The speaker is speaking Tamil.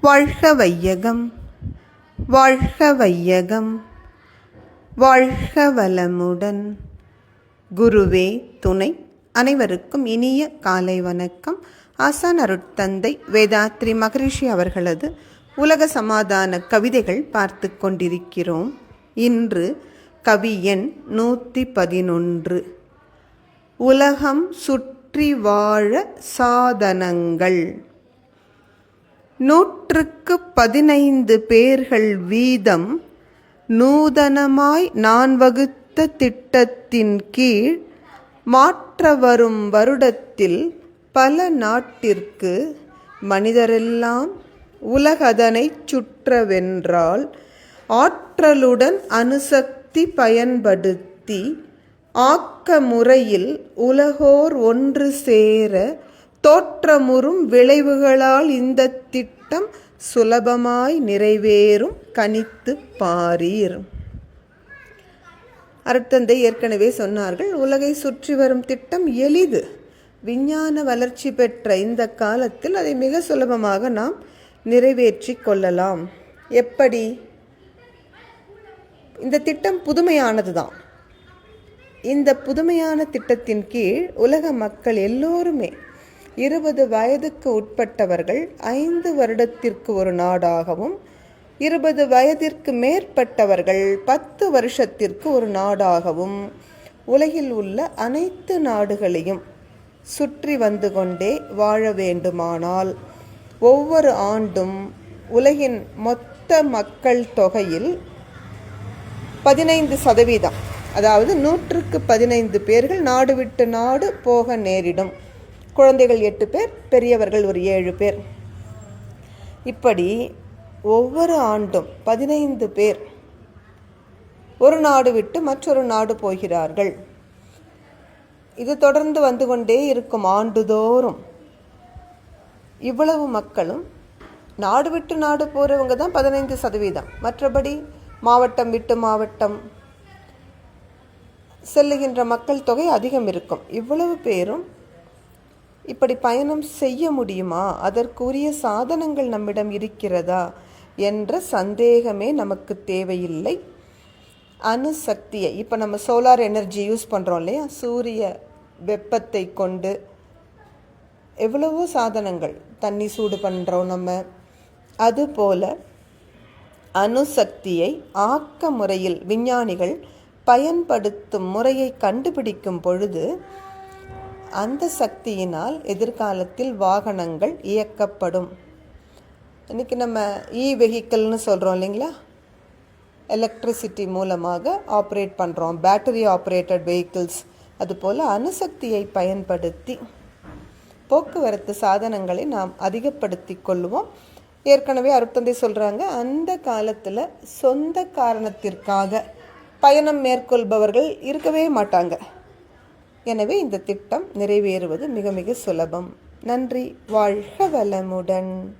வாழ்க வையகம் வாழ்க வையகம் வாழ்க வளமுடன் குருவே துணை அனைவருக்கும் இனிய காலை வணக்கம். ஆசான் அருட்தந்தை வேதாத்ரி மகரிஷி அவர்களது உலக சமாதான கவிதைகள் பார்த்து கொண்டிருக்கிறோம். இன்று கவி எண் நூற்றி பதினொன்று. உலகம் சுற்றி வாழ சாதனங்கள். நூற்றுக்கு பதினைந்து பேர்கள் வீதம் நூதனமாய் நான் வகுத்த திட்டத்தின் கீழ் மாற்ற வரும் வருடத்தில் பல நாட்டிற்கு மனிதரெல்லாம் உலகதனைச் சுற்றவென்றால் ஆற்றலுடன் அணுசக்தி பயன்படுத்தி ஆக்க முறையில் உலகோர் ஒன்று சேர தோற்றமுறும் விளைவுகளால் இந்த திட்டம் சுலபமாய் நிறைவேறும் கணித்து பாரீர். அருட்தந்தை ஏற்கனவே சொன்னார்கள் உலகை சுற்றி வரும் திட்டம் எளிது. விஞ்ஞான வளர்ச்சி பெற்ற இந்த காலத்தில் அதை மிக சுலபமாக நாம் நிறைவேற்றி கொள்ளலாம். எப்படி? இந்த திட்டம் புதுமையானது தான். இந்த புதுமையான திட்டத்தின் கீழ் உலக மக்கள் எல்லோருமே இருபது வயதுக்கு உட்பட்டவர்கள் ஐந்து வருடத்திற்கு ஒரு நாடாகவும் இருபது வயதிற்கு மேற்பட்டவர்கள் பத்து வருஷத்திற்கு ஒரு நாடாகவும் உலகில் உள்ள அனைத்து நாடுகளையும் சுற்றி வந்து கொண்டே வாழ வேண்டுமானால் ஒவ்வொரு ஆண்டும் உலகின் மொத்த மக்கள் தொகையில் பதினைந்து சதவீதம் அதாவது நூற்றுக்கு பதினைந்து பேர்கள் நாடு விட்டு நாடு போக நேரிடும். குழந்தைகள் எட்டு பேர் பெரியவர்கள் ஒரு ஏழு பேர். இப்படி ஒவ்வொரு ஆண்டும் பதினைந்து பேர் ஒரு நாடு விட்டு மற்றொரு நாடு போகிறார்கள். இது தொடர்ந்து வந்து கொண்டே இருக்கும் ஆண்டுதோறும் இவ்வளவு மக்களும் நாடு விட்டு நாடு போகிறவங்க தான் பதினைந்து சதவீதம். மற்றபடி மாவட்டம் விட்டு மாவட்டம் செல்லுகின்ற மக்கள் தொகை அதிகம் இருக்கும். இவ்வளவு பேரும் இப்படி பயணம் செய்ய முடியுமா? அதற்குரிய சாதனங்கள் நம்மிடம் இருக்கிறதா? என்ற சந்தேகமே நமக்கு தேவையில்லை. அணுசக்தியை இப்போ நம்ம சோலார் எனர்ஜி யூஸ் பண்ணுறோம் இல்லையா? சூரிய வெப்பத்தை கொண்டு எவ்வளவோ சாதனங்கள் தண்ணி சூடு பண்ணுறோம் நம்ம. அதுபோல அணுசக்தியை ஆக்க முறையில் விஞ்ஞானிகள் பயன்படுத்தும் முறையை கண்டுபிடிக்கும் பொழுது அந்த சக்தியினால் எதிர்காலத்தில் வாகனங்கள் இயக்கப்படும். இன்றைக்கி நம்ம இ வெஹிக்கிள்னு சொல்கிறோம் இல்லைங்களா? எலக்ட்ரிசிட்டி மூலமாக ஆப்ரேட் பண்ணுறோம் பேட்டரி ஆப்ரேட்டட் வெஹிக்கிள்ஸ் அதுபோல் அணுசக்தியை பயன்படுத்தி போக்குவரத்து சாதனங்களை நாம் அதிகப்படுத்தி கொள்வோம் ஏற்கனவே அருத்தந்தை சொல்கிறாங்க அந்த காலத்தில் சொந்த காரணத்திற்காக பயணம் மேற்கொள்பவர்கள் இருக்கவே மாட்டாங்க. எனவே இந்த திட்டம் நிறைவேறுவது மிக மிக சுலபம். நன்றி. வாழ்க வளமுடன்.